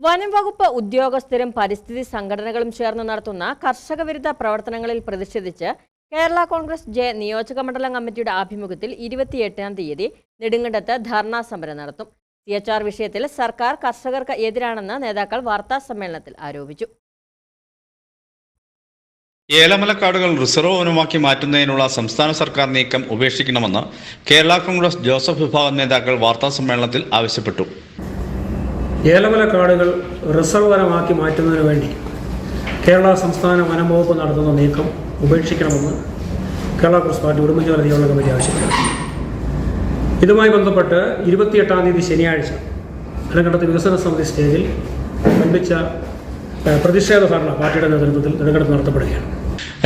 വനം വകുപ്പ് ഉദ്യോഗസ്ഥരും പരിസ്ഥിതി സംഘടനകളും ചേർന്ന് നടത്തുന്ന കർഷക വിരുദ്ധ പ്രവർത്തനങ്ങളിൽ പ്രതിഷേധിച്ച് കേരള കോൺഗ്രസ് ജെ നിയോജക മണ്ഡലം കമ്മിറ്റിയുടെ ആഭിമുഖ്യത്തിൽ ഇരുപത്തിയെട്ടാം തീയതി നെടുങ്കണ്ടത്ത് ധർണാ സമരം നടത്തും. സി എച്ച് ആർ വിഷയത്തിൽ സർക്കാർ കർഷകർക്ക് എതിരാണെന്ന് നേതാക്കൾ വാർത്താ സമ്മേളനത്തിൽ ആരോപിച്ചു. ഏലമലക്കാടുകൾ റിസർവ് വനമാക്കി മാറ്റുന്നതിനുള്ള സംസ്ഥാന സർക്കാർ നീക്കം ഉപേക്ഷിക്കണമെന്ന് കേരള കോൺഗ്രസ് ജോസഫ് വിഭാഗം നേതാക്കൾ വാർത്താ സമ്മേളനത്തിൽ ആവശ്യപ്പെട്ടു. ഏലമല കാടുകൾ റിസർവ് വനമാക്കി മാറ്റുന്നതിന് വേണ്ടി കേരള സംസ്ഥാന വനം വകുപ്പ് നടത്തുന്ന നീക്കം ഉപേക്ഷിക്കണമെന്ന് കേരള കോൺഗ്രസ് പാർട്ടി ഉടുമ്പൻചോല നിയമന കമ്മിറ്റി ആവശ്യപ്പെട്ടു. ഇതുമായി ബന്ധപ്പെട്ട് ഇരുപത്തിയെട്ടാം തീയതി ശനിയാഴ്ച നെടുങ്കണ്ടത്ത് വികസന സമിതി സ്റ്റേജിൽ ഏഹ്, പ്രതിഷേധ ധർണ പാർട്ടിയുടെ നേതൃത്വത്തിൽ നെടുങ്കണ്ടത്ത് നടത്തപ്പെടുകയാണ്.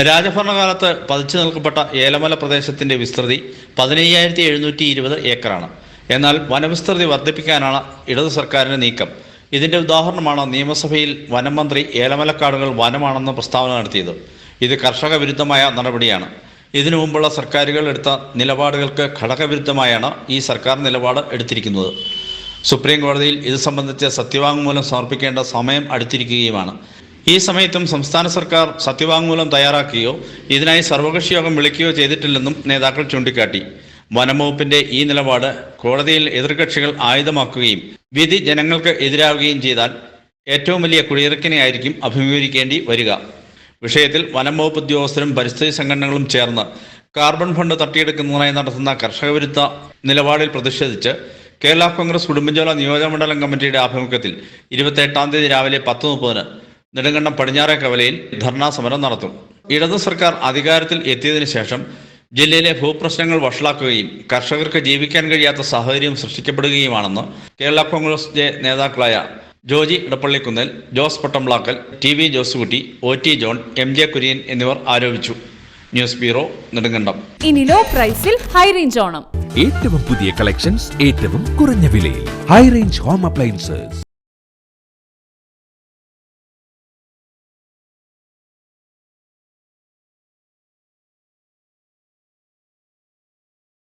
രാജഭരണകാലത്ത് പതിച്ചു നിൽക്കപ്പെട്ട ഏലമല പ്രദേശത്തിന്റെ വിസ്തൃതി പതിനയ്യായിരത്തി എഴുന്നൂറ്റി ഇരുപത് ഏക്കറാണ്. എന്നാൽ വനവിസ്തൃതി വർദ്ധിപ്പിക്കാനാണ് ഇടതു സർക്കാരിന്റെ നീക്കം. ഇതിന്റെ ഉദാഹരണമാണ് നിയമസഭയിൽ വനം മന്ത്രി ഏലമലക്കാടുകൾ വനമാണെന്ന് പ്രസ്താവന നടത്തിയത്. ഇത് കർഷക വിരുദ്ധമായ നടപടിയാണ്. ഇതിനു മുമ്പുള്ള സർക്കാരുകൾ എടുത്ത നിലപാടുകൾക്ക് ഘടകവിരുദ്ധമായാണ് ഈ സർക്കാർ നിലപാട് എടുത്തിരിക്കുന്നത്. സുപ്രീം കോടതിയിൽ ഇത് സംബന്ധിച്ച് സത്യവാങ്മൂലം സമർപ്പിക്കേണ്ട സമയം അടുത്തിരിക്കുകയുമാണ്. ഈ സമയത്തും സംസ്ഥാന സർക്കാർ സത്യവാങ്മൂലം തയ്യാറാക്കുകയോ ഇതിനായി സർവകക്ഷി യോഗം വിളിക്കുകയോ ചെയ്തിട്ടില്ലെന്നും നേതാക്കൾ ചൂണ്ടിക്കാട്ടി. വനംവകുപ്പിന്റെ ഈ നിലപാട് കോടതിയിൽ എതിർകക്ഷികൾ ആയുധമാക്കുകയും വിധി ജനങ്ങൾക്ക് എതിരാവുകയും ചെയ്താൽ ഏറ്റവും വലിയ കുടിയിറക്കിനെയായിരിക്കും അഭിമുഖീകരിക്കേണ്ടി വരിക. വിഷയത്തിൽ വനംവകുപ്പ് ഉദ്യോഗസ്ഥരും പരിസ്ഥിതി സംഘടനകളും ചേർന്ന് കാർബൺ ഫണ്ട് തട്ടിയെടുക്കുന്നതിനായി നടത്തുന്ന കർഷക വിരുദ്ധ നിലപാടിൽ പ്രതിഷേധിച്ച് കേരള കോൺഗ്രസ് ഉടുമ്പൻചോല നിയോജകമണ്ഡലം കമ്മിറ്റിയുടെ ആഭിമുഖ്യത്തിൽ ഇരുപത്തെട്ടാം തീയതി രാവിലെ പത്ത് മുപ്പതിന് നെടുങ്കണ്ടം പടിഞ്ഞാറെ കവലയിൽ ധർണാ സമരം നടത്തും. ഇടതു സർക്കാർ അധികാരത്തിൽ എത്തിയതിനു ശേഷം ജില്ലയിലെ ഭൂപ്രശ്നങ്ങൾ വഷളാക്കുകയും കർഷകർക്ക് ജീവിക്കാൻ കഴിയാത്ത സാഹചര്യം സൃഷ്ടിക്കപ്പെടുകയുമാണെന്ന് കേരള കോൺഗ്രസ് നേതാക്കളായ Joji Edappallikunnel Jose Pattamblackal T V Josekutty O T John M J Kurian എന്നിവർ ആരോപിച്ചു. News bureau Nedumkandam. ഇനി ലോ പ്രൈസിൽ ഹൈ റേഞ്ച് ഓണം. ഏറ്റവും പുതിയ കളക്ഷൻസ് ഏറ്റവും കുറഞ്ഞ വിലയിൽ. High range home appliances.